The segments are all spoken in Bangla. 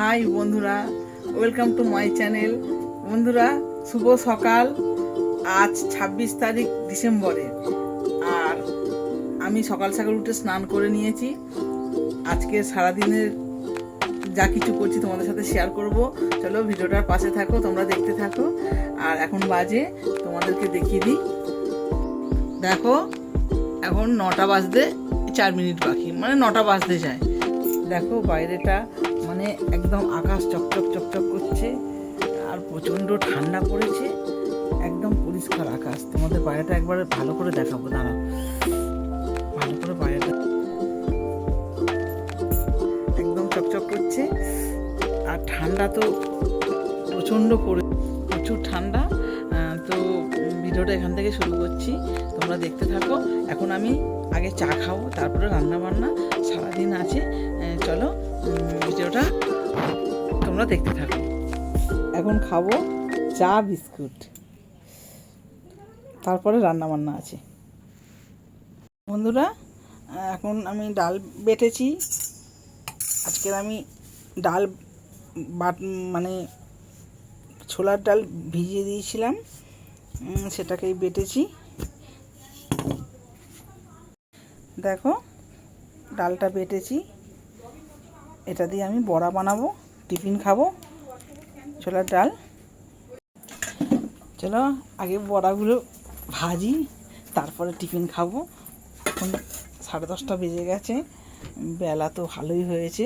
হাই বন্ধুরা ওয়েলকাম টু মাই চ্যানেল বন্ধুরা, শুভ সকাল। আজ ছাব্বিশ তারিখ ডিসেম্বরে। আর আমি সকাল সকাল উঠে স্নান করে নিয়েছি। আজকে সারাদিনের যা কিছু করছি তোমাদের সাথে শেয়ার করব। চলো ভিডিওটার পাশে থাকো, তোমরা দেখতে থাকো। আর এখন বাজে, তোমাদেরকে দেখিয়ে দিই। দেখো, এখন নটা বাজতে চার মিনিট বাকি মানে নটা বাজতে যায়। দেখো বাইরেটা মানে একদম আকাশ চকচক চকচক করছে, আর প্রচণ্ড ঠান্ডা পড়েছে, একদম পরিষ্কার আকাশ। তোমাদের বাইরেটা একবার ভালো করে দেখাবো, দাঁড়াও। ভালো করে বাইরেটা একদম চকচক করছে, আর ঠান্ডা তো প্রচণ্ড পড়ে, প্রচুর ঠান্ডা। তো ভিডিওটা এখান থেকে শুরু করছি, তোমরা দেখতে থাকো। এখন আমি আগে চা খাব, তারপরে রান্না বান্না সারাদিন আছে। চলো ভিডিওটা তোমরা দেখতে থাকো। এখন খাব চা, বিস্কুট। তারপরে রান্না বান্না আছে। বন্ধুরা, এখন আমি ডাল বেটেছি। আজকের আমি ডাল বাট মানে ছোলার ডাল ভিজিয়ে দিয়েছিলাম। সেটাকেই বেটেছি। দেখো, ডালটা বেটেছি। এটা দিয়ে আমি বড়া বানাবো, টিফিন খাব। ছোলার ডাল। চলো আগে বড়াগুলো ভাজি, তারপরে টিফিন খাব। এখন সাড়ে দশটা বেজে গেছে। বেলা তো ভালোই হয়েছে।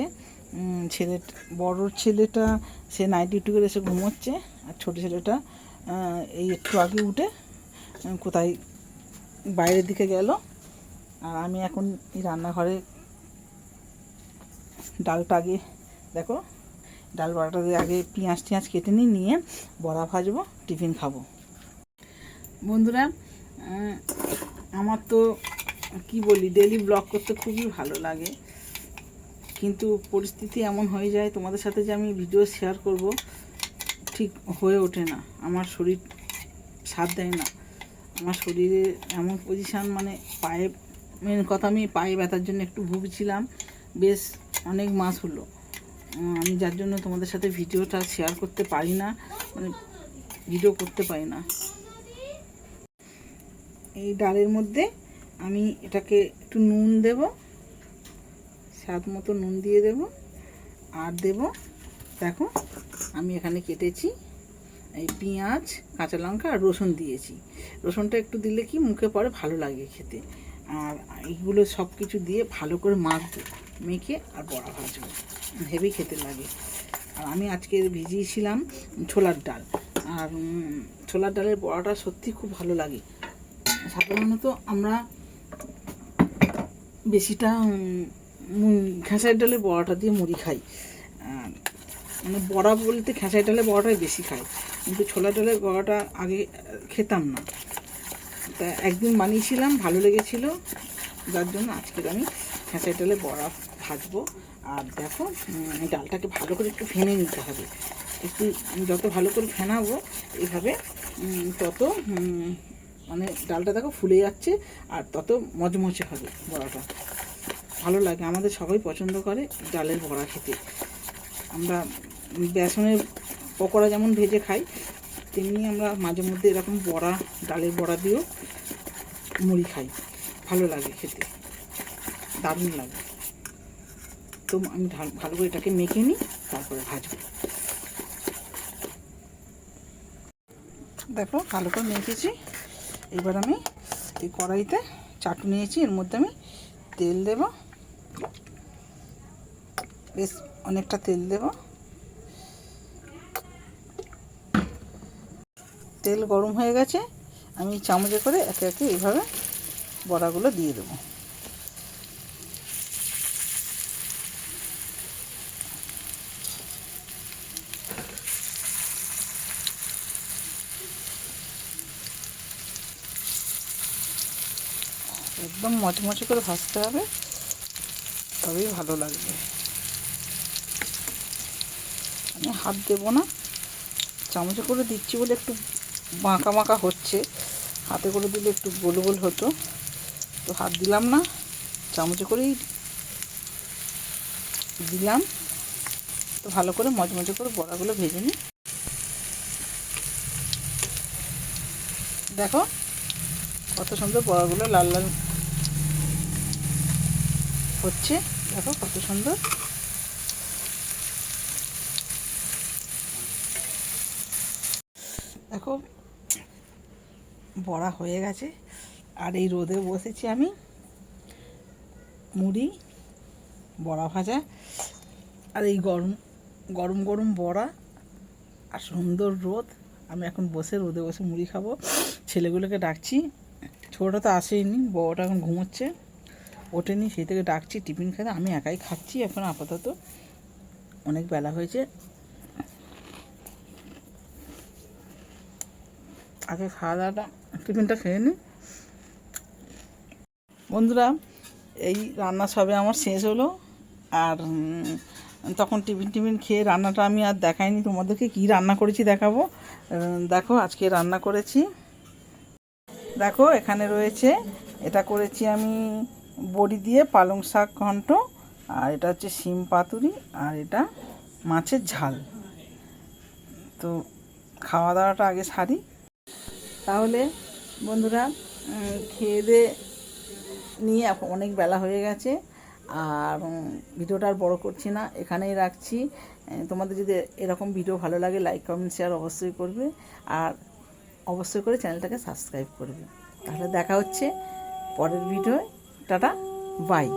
ছেলে বড় ছেলেটা, সে নাইট ডিউটি করে এসে ঘুমোচ্ছে। আর ছোটো ছেলেটা এই একটু আগে উঠে কোথায় বাইরের দিকে গেল। আর আমি এখন এই রান্নাঘরে ডালটা আগে, দেখো, ডাল বড়াটা আগে পেঁয়াজ টিয়াজ কেটে নিই নিয়ে বড়া ভাজবো, টিফিন খাব। বন্ধুরা আমার তো, কি বলি ডেলি ব্লগ করতে খুবই ভালো লাগে। কিন্তু পরিস্থিতি এমন হয়ে যায়, তোমাদের সাথে যে আমি ভিডিও শেয়ার করব, ঠিক হয়ে ওঠে না। আমার শরীর সাথ দেয় না। আমার শরীরে এমন পজিশান মানে পায়ে মেন কথা আমি পায়ে ব্যথার জন্য একটু ভুগছিলাম। বেশ অনেক মাছ হলো। আমি যার জন্য তোমাদের সাথে ভিডিওটা শেয়ার করতে পারি না মানে ভিডিও করতে পারি না। এই ডালের মধ্যে আমি এটাকে একটু নুন দেব, স্বাদ মতো নুন দিয়ে দেব, আর দেব, দেখো, আমি এখানে কেটেছি এই পেঁয়াজ, কাঁচা লঙ্কা আর রসুন দিয়েছি। রসুনটা একটু দিলে কি মুখে পড়ে, ভালো লাগে খেতে। আর এইগুলো সব কিছু দিয়ে ভালো করে মাখবো মেখে আর বড়া ভাজবো। হেভি খেতে লাগে। আর আমি আজকে ভিজিয়েছিলাম ছোলার ডাল। আর ছোলার ডালের বড়াটা সত্যি খুব ভালো লাগে। সাধারণত আমরা বেশিটা উম, ডালের বড়াটা দিয়ে মুড়ি খাই। মানে বড়া বলতে খেসারি ডালের বড়াটাই বেশি খাই। কিন্তু ছোলা ডালের বড়াটা আগে খেতাম না। তা একদিন বানিয়েছিলাম, ভালো লেগেছিল। যার জন্য আজকে আমি খেসারি ডালের বড়া ভাজবো। আর দেখো ডালটাকে ভালো করে একটু ফেনে নিতে হবে। একটু যত ভালো করে ফেনাবো এভাবে তত মানে ডালটা দেখো ফুলে যাচ্ছে, আর তত মচমচে হবে বড়াটা। ভালো লাগে, আমাদের সবাই পছন্দ করে ডালের বড়া খেতে। আমরা বেসনের পকোড়া যেমন ভেজে খাই, তেমনি আমরা মাঝে মধ্যে এরকম বড়া, ডালের বড়া দিয়েও মুড়ি খাই। ভালো লাগে খেতে। দারুণ লাগে। তো আমি ভালো করে এটাকে মেখে নিই, তারপরে ভাজবো। দেখো, ভালো করে মেখেছি। এবার আমি এই কড়াইতে চাটু নিয়েছি, এর মধ্যে আমি তেল দেব। বেশ, অনেকটা তেল দেব। তেল গরম হয়ে গেছে। আমি চামচে করে একে একে এইভাবে বড়াগুলো দিয়ে দেবো। একদম মচমচে করে ভাজতে হবে, তবেই ভালো লাগবে। আমি হাত দেবো না, চামচে করে দিচ্ছি বলে একটু বাঁকা বাঁকা হচ্ছে। হাতে করে দিলে একটু গোল গোল হতো। তো হাত দিলাম না, চামচে করেই দিলাম। তো ভালো করে মজমজে করে বড়াগুলো ভেজে নিই। দেখো, কত সুন্দর বড়াগুলো লাল লাল হচ্ছে। দেখো কত সুন্দর। দেখো, বড়া হয়ে গেছে। আর এই রোদে বসেছি আমি। মুড়ি, বড়া ভাজা, আর এই গরম গরম গরম বড়া, আর সুন্দর রোদ। আমি এখন বসে রোদে বসে মুড়ি খাব। ছেলেগুলোকে ডাকছি। ছোটোটা তো আসেইনি বড়টা এখন ঘুমোচ্ছে। ওঠেনি, সেই থেকে ডাকছি, টিফিন খেতে। আমি একাই খাচ্ছি এখন আপাতত। অনেক বেলা হয়েছে। আগে খাওয়া দাওয়াটা টিফিনটা খেয়ে নিই বন্ধুরা, এই রান্না সবে আমার শেষ হলো। আর তখন টিফিন টিফিন খেয়ে রান্নাটা আমি আর দেখাইনি, তোমাদেরকে কি রান্না করেছি দেখাবো। দেখো, আজকে রান্না করেছি। দেখো, এখানে রয়েছে, এটা করেছি আমি বড়ি দিয়ে পালং শাক ঘন্ট, আর এটা হচ্ছে শিম পাতুরি, আর এটা মাছের ঝাল। তো খাওয়া দাওয়াটা আগে সারি। তাহলে বন্ধুরা খেয়ে দিয়ে নিয়ে এখন অনেক বেলা হয়ে গেছে, আর ভিডিওটা আর বড় করছি না, এখানেই রাখছি। তোমাদের যদি এরকম ভিডিও ভালো লাগে, লাইক, কমেন্ট, শেয়ার অবশ্যই করবে, আর অবশ্যই করে চ্যানেলটাকে সাবস্ক্রাইব করবে। তাহলে দেখা হচ্ছে পরের ভিডিও টাটা, বাই।